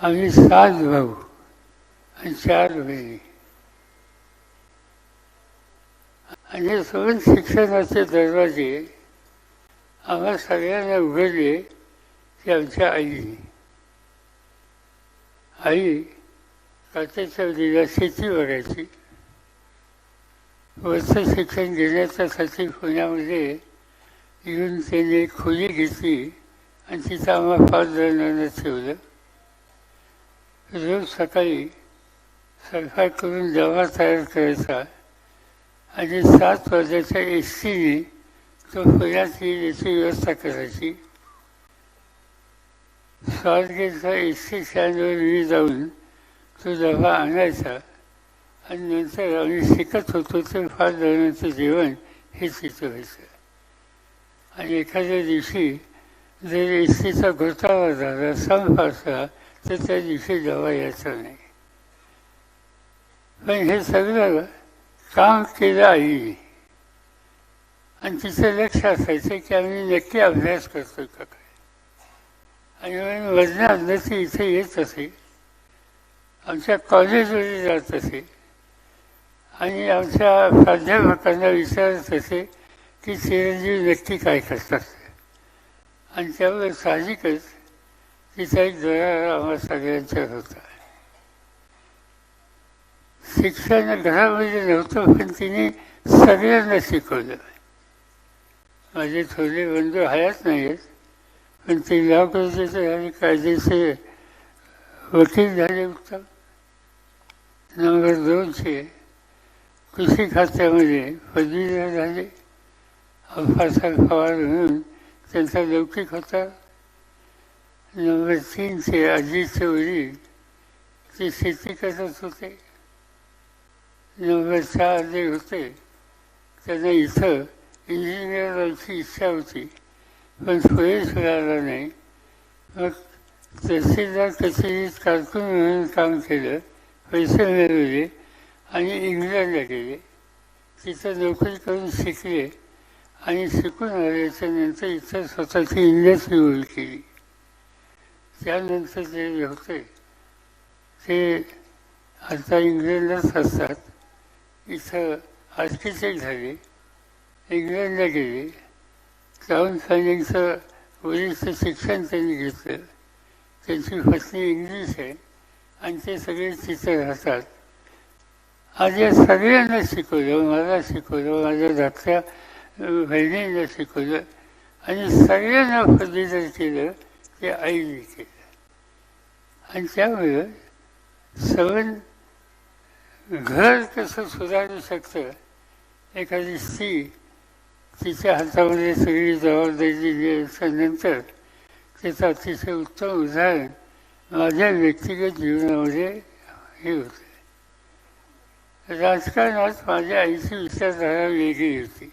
आम्ही सात भाऊ आणि चार बहिणी. आणि सगळे शिक्षणाचे दरवाजे आम्हा सगळ्यांना उघडले ते आमच्या आईने. आई काचेच्या वडीला शेती बघायची वर्ष शिक्षण घेण्याच्यासाठी पुण्यामध्ये येऊन त्याने खोली घेतली आणि तिथं आम्हाला पाच जणांना ठेवलं. रोज सकाळी सरकार करून डबा तयार करायचा आणि सात वाजायच्या एस टीने तो पुण्यात येईल याची व्यवस्था करायची. स्वारगेटचा एस टी स्टँडवर मी जाऊन तो डबा आणायचा. आणि नंतर आम्ही शिकत होतो ते फार जणांचं जेवण हे तिथं व्हायचं. आणि एखाद्या दिवशी जर एस टीचा घोटाळा झाला संप असला तर त्या दिवशी जवळ यायचं नाही. पण हे सगळं काम केलं आईने आणि तिचं लक्ष असायचं की आम्ही नक्की अभ्यास करतो का काय. आणि म्हणून वजना अंदाजे इथे येत असे. आमच्या कॉलेजमध्ये जात असे. आणि आमच्या प्राध्यापकांना विचारत असे की चिरंजीव नक्की काय करतात. आणि त्यामुळे साहजिकच तिचा एक दरार आम्हा सगळ्यांचा होता. शिक्षण घरामध्ये नव्हतं पण तिने सगळ्यांना शिकवलं. माझे थोडे बंधू हयात नाही आहेत पण ते लॉ कॉलेजचे आणि कायदेचे वकील झाले उत्तम नंबर दोनशे कृषी खात्यामध्ये पदवीधर झाले. अफासा फवार म्हणून त्यांचा लौकिक होता. नंबर तीनचे अजितचे वडील ते शेती करत होते नंबर चार जे होते त्यांना इथं इंजिनियर व्हायची इच्छा होती पण सोयीच मिळाला नाही. मग तहसीलदार कचेरीत कारकून म्हणून काम केलं पैसे मिळवले आणि इंग्लंडला गेले. तिथं नोकरी करून शिकले आणि शिकून आल्याच्यानंतर इथं स्वतःची इंडस्ट्री उभी केली. त्यानंतर जे होते ते आता इंग्लंडलाच असतात. इथं आर्किटेक्ट झाले. इंग्लंडला गेले. जाऊन प्लॅनिंगचं वरिष्ठ शिक्षण त्यांनी घेतलं. त्यांची पत्नी इंग्लिश आहे आणि ते सगळे तिथं राहतात. आज या सगळ्यांना शिकवलं मला शिकवलं माझ्या धाकट्या बहिणींना शिकवलं आणि सगळ्यांना पदवीधर केलं. ते आई केलं आणि त्यामुळे सगळं घर कसं सुधारू शकतं एखादी स्त्री तिच्या हातामध्ये सगळी जबाबदारी दिली असल्यानंतर त्याचं अतिशय उत्तम उदाहरण माझ्या व्यक्तिगत जीवनामध्ये हे होतं. राजकारणात माझ्या आईची विचारधारा वेगळी होती.